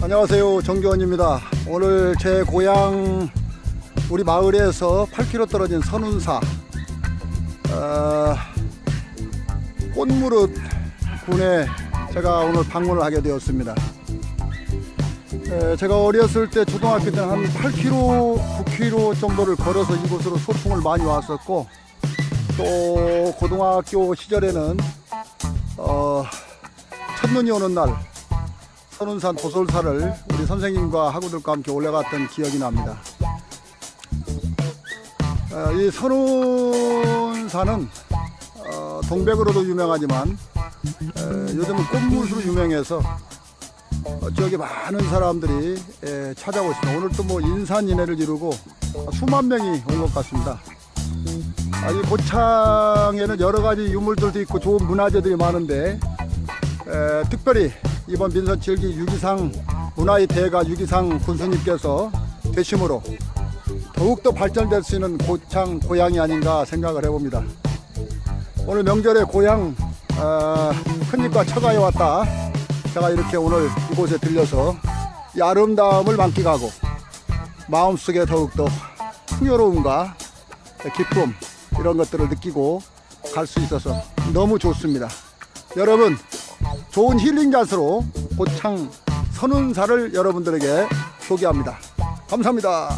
안녕하세요. 정교원입니다. 오늘 제 고향 우리 마을에서 8km 떨어진 선운사 어, 꽃무릇 군에 제가 오늘 방문을 하게 되었습니다. 에, 제가 어렸을 때 초등학교 때는 한 8km 9km 정도를 걸어서 이곳으로 소풍을 많이 왔었고 또 고등학교 시절에는 어, 첫눈이 오는 날 선운산 도솔사를 우리 선생님과 학우들과 함께 올라갔던 기억이 납니다. 어, 이 선운산은 어, 동백으로도 유명하지만 에, 요즘은 꽃무수로 유명해서 어, 지역에 많은 사람들이 에, 찾아오십니다. 오늘 또 뭐 인산인해를 이루고 수만 명이 온 것 같습니다. 아, 이 고창에는 여러 가지 유물들도 있고 좋은 문화재들이 많은데 에, 특별히 이번 민선 7기 유기상 문화의 대가 유기상 군수님께서 되심으로 더욱더 발전될 수 있는 고창 고향이 아닌가 생각을 해봅니다. 오늘 명절에 고향 어, 큰집과 처가에 왔다. 제가 이렇게 오늘 이곳에 들려서 이 아름다움을 만끽하고 마음속에 더욱더 풍요로움과 기쁨 이런 것들을 느끼고 갈 수 있어서 너무 좋습니다. 여러분 좋은 힐링 장소로 고창 선운사를 여러분들에게 소개합니다. 감사합니다.